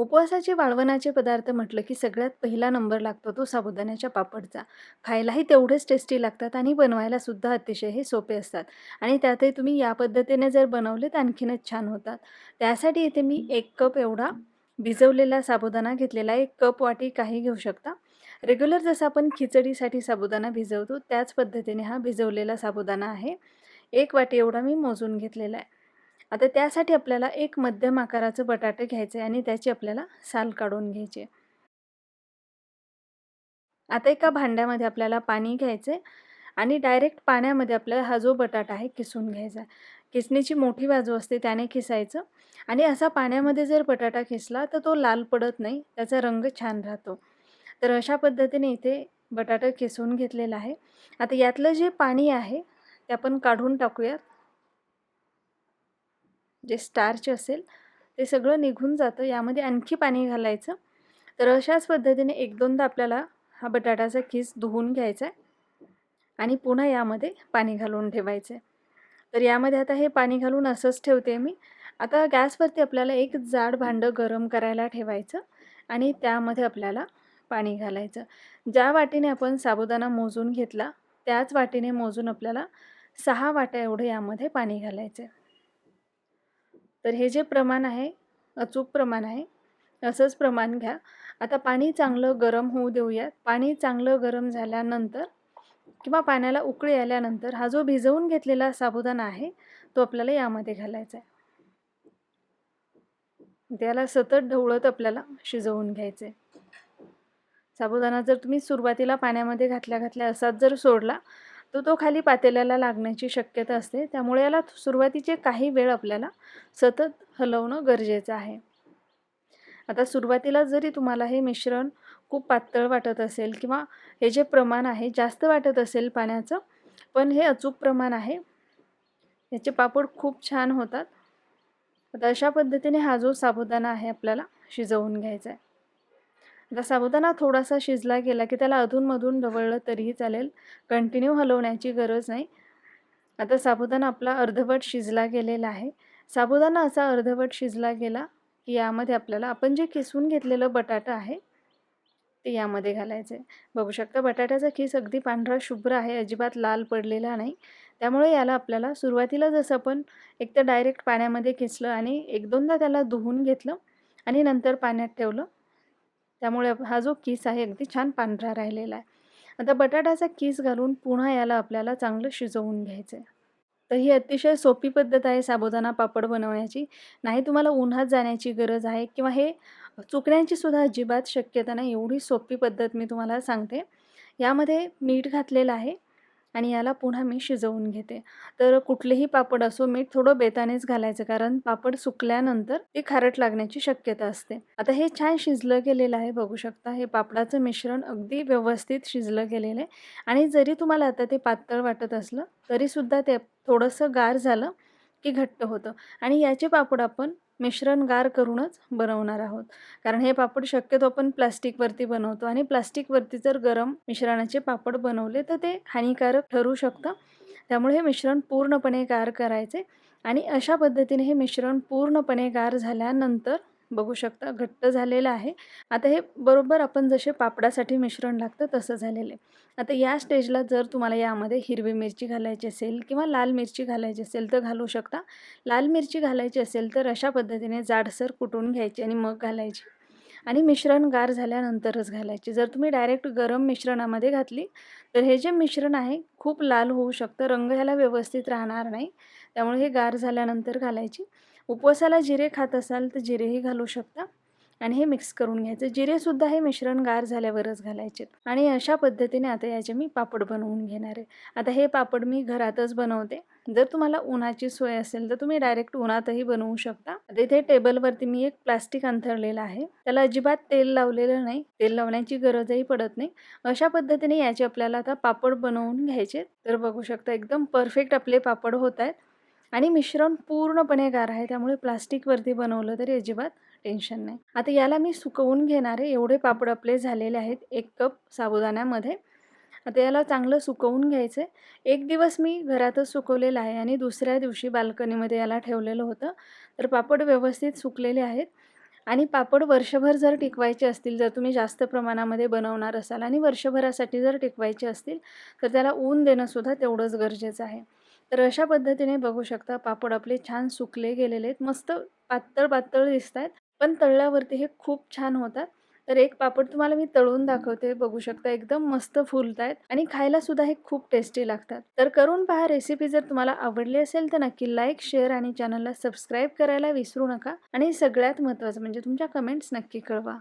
उपवासाचे वाळवणाचे पदार्थ म्हटलं की सगळ्यात पहिला नंबर लागतो तो साबुदाण्याच्या पापडचा. खायलाही तेवढेच टेस्टी लागतात आणि बनवायला सुद्धा अतिशय हे सोपे असतात. आणि त्यातही तुम्ही या पद्धतीने जर बनवले तर आणखीनच छान होतात. त्यासाठी इथे मी एक कप एवढा भिजवलेला साबुदाणा घेतलेला एक कप वाटी काही घेऊ शकता? रेग्युलर जसं आपण खिचडीसाठी साबुदाणा भिजवतो त्याच पद्धतीने हा भिजवलेला साबुदाणा आहे. एक वाटी एवढा मी मोजून घेतलेला आहे. आता त्यासाठी आपल्याला एक मध्यम आकाराचं बटाटे घ्यायचं आहे आणि त्याची आपल्याला साल काढून घ्यायची. आता एका भांड्यामध्ये आपल्याला पाणी घ्यायचं आहे आणि डायरेक्ट पाण्यामध्ये आपल्याला हा जो बटाटा आहे किसून घ्यायचा. किसणीची मोठी बाजू असते त्याने किसायचं आणि असा पाण्यामध्ये जर बटाटा किसला तर तो लाल पडत नाही त्याचा रंग छान राहतो. तर अशा पद्धतीने इथे बटाटा किसून घेतलेला आहे. आता यातलं जे पाणी आहे ते आपण काढून टाकूयात. जे स्टार्च असेल ते सगळं निघून जातं. यामध्ये आणखी पाणी घालायचं. तर अशाच पद्धतीने एक दोनदा आपल्याला हा बटाट्याचा खीस धुवून घ्यायचा आहे आणि पुन्हा यामध्ये पाणी घालून ठेवायचं आहे. तर यामध्ये आता हे पाणी घालून असंच ठेवते मी. आता गॅसवरती आपल्याला एक जाड भांडं गरम करायला ठेवायचं आणि त्यामध्ये आपल्याला पाणी घालायचं. ज्या वाटीने आपण साबुदाणा मोजून घेतला त्याच वाटीने मोजून आपल्याला सहा वाट्या एवढं यामध्ये पाणी घालायचं आहे. तर हे जे प्रमाण आहे अचूक प्रमाण आहे असंच प्रमाण घ्या. आता पाणी चांगलं गरम होऊ देऊयात. पाणी चांगलं गरम झाल्यानंतर किंवा पाण्याला उकळी आल्यानंतर हा जो भिजवून घेतलेला साबुदाणा आहे तो आपल्याला यामध्ये घालायचा आहे. त्याला सतत ढवळत आपल्याला शिजवून घ्यायचं आहे. साबुदाणा जर तुम्ही सुरुवातीला पाण्यामध्ये घातल्या घातल्या असाच जर सोडला तर तो खाली पातेल्याला लागण्याची शक्यता असते. त्यामुळे याला सुरुवातीचे काही वेळ आपल्याला सतत हलवणं गरजेचं आहे. आता सुरुवातीला जरी तुम्हाला हे मिश्रण खूप पातळ वाटत असेल किंवा हे जे प्रमाण आहे जास्त वाटत असेल पाण्याचं पण हे अचूक प्रमाण आहे. याचे पापड खूप छान होतात. आता अशा पद्धतीने हा जो साबुदाणा आहे आपल्याला शिजवून घ्यायचा आहे. आता साबुदाणा थोडासा शिजला गेला की त्याला अधूनमधून ढवळलं तरीही चालेल. कंटिन्यू हलवण्याची गरज नाही. आता साबुदाणा आपला अर्धवट शिजला गेलेला आहे. साबुदाणा असा अर्धवट शिजला गेला की यामध्ये आपल्याला आपण जे किसून घेतलेलं बटाटा आहे ते यामध्ये घालायचं आहे बघू शकता बटाट्याचा खीस अगदी पांढरा शुभ्र आहे अजिबात लाल पडलेला नाही. त्यामुळे याला आपल्याला सुरुवातीला जसं आपण एक तर डायरेक्ट पाण्यामध्ये खिसलं आणि एक दोनदा त्याला धुवून घेतलं आणि नंतर पाण्यात ठेवलं त्यामुळे हा जो किस आहे अगदी छान पांढरा राहिलेला आहे. आता बटाट्याचा किस घालून पुन्हा याला आपल्याला चांगलं शिजवून घ्यायचं आहे तर ही अतिशय सोपी पद्धत आहे साबुदाणा पापड बनवण्याची. नाही तुम्हाला उन्हात जाण्याची गरज आहे किंवा हे चुकण्याची सुद्धा अजिबात शक्यता नाही. एवढी सोपी पद्धत मी तुम्हाला सांगते. यामध्ये मीठ घातलेलं आहे. आणि याला पुन्हा मी शिजवून घेते. तर कुठलेही पापड असो मीठ थोडं बेतानेच घालायचं कारण पापड सुकल्यानंतर ते खारट लागण्याची शक्यता असते. आता हे छान शिजलं गेलेलं आहे बघू शकता. हे पापडाचं मिश्रण अगदी व्यवस्थित शिजलं गेलेलं आहे. आणि जरी तुम्हाला आता ते पातळ वाटत असलं तरीसुद्धा ते थोडंसं गार झालं की घट्ट होतं. आणि याचे पापड आपण मिश्रण गार करूनच बनवणार आहोत. कारण हे पापड शक्यतो आपण प्लास्टिकवरती बनवतो आणि प्लास्टिकवरती जर गरम मिश्रणाचे पापड बनवले तर ते हानिकारक ठरू शकतं. त्यामुळे हे मिश्रण पूर्णपणे गार करायचे आणि अशा पद्धतीने हे मिश्रण पूर्णपणे गार झाल्यानंतर बघू शकता घट्ट झालेलं आहे. आता हे बरोबर आपण जसे पापडासाठी मिश्रण लागतं तसं झालेलं आहे. आता या स्टेजला जर तुम्हाला यामध्ये हिरवी मिरची घालायची असेल किंवा लाल मिरची घालायची असेल तर घालू शकता. लाल मिरची घालायची असेल तर अशा पद्धतीने जाडसर कुटून घ्यायची आणि मग घालायची. आणि मिश्रण गार झाल्यानंतरच घालायची. जर तुम्ही डायरेक्ट गरम मिश्रणामध्ये घातली तर हे जे मिश्रण आहे खूप लाल होऊ शकतं. रंग ह्याला व्यवस्थित राहणार नाही. त्यामुळे हे गार झाल्यानंतर घालायची. उपवासाला जिरे खात असाल तर जिरेही घालू शकता. आणि हे मिक्स करून घ्यायचं. जिरेसुद्धा हे मिश्रण गार झाल्यावरच घालायचे. आणि अशा पद्धतीने आता याचे मी पापड बनवून घेणार आहे. आता हे पापड मी घरातच बनवते. जर तुम्हाला उन्हाची सोय असेल तर तुम्ही डायरेक्ट उन्हातही बनवू शकता. तिथे इथे टेबलवरती मी एक प्लास्टिक अंथरलेलं आहे. त्याला अजिबात तेल लावलेलं नाही. तेल लावण्याची गरजही पडत नाही. अशा पद्धतीने याचे आपल्याला आता पापड बनवून घ्यायचे. तर बघू शकता एकदम परफेक्ट आपले पापड होत आहेत. आणि मिश्रण पूर्णपणे गार आहे त्यामुळे प्लास्टिकवरती बनवलं तरी अजिबात टेन्शन नाही. आता याला मी सुकवून घेणार आहे. एवढे पापड आपले झालेले आहेत एक कप साबुदाण्यामध्ये. आता याला चांगलं सुकवून घ्यायचं आहे एक दिवस मी घरातच सुकवलेलं आहे आणि दुसऱ्या दिवशी बाल्कनीमध्ये याला ठेवलेलं होतं. तर पापड व्यवस्थित सुकलेले आहेत. आणि पापड वर्षभर जर टिकवायचे असतील जर तुम्ही जास्त प्रमाणामध्ये बनवणार असाल आणि वर्षभरासाठी जर टिकवायचे असतील तर त्याला ऊन देणंसुद्धा तेवढंच गरजेचं आहे. तर अशा पद्धतीने बघू शकता पापड आपले छान सुकले गेलेले आहेत. मस्त पातळ पातळ दिसत आहेत पण तळल्यावरती हे खूप छान होतात. तर एक पापड तुम्हाला मी तळून दाखवते बघू शकता एकदम मस्त फुलत आहेत आणि खायला सुद्धा हे खूप टेस्टी लागतात. तर करून पहा रेसिपी जर तुम्हाला आवडली असेल तर नक्की लाईक शेअर आणि चॅनलला सबस्क्राईब करायला विसरू नका. आणि सगळ्यात महत्त्वाचं म्हणजे तुमच्या कमेंट्स नक्की कळवा.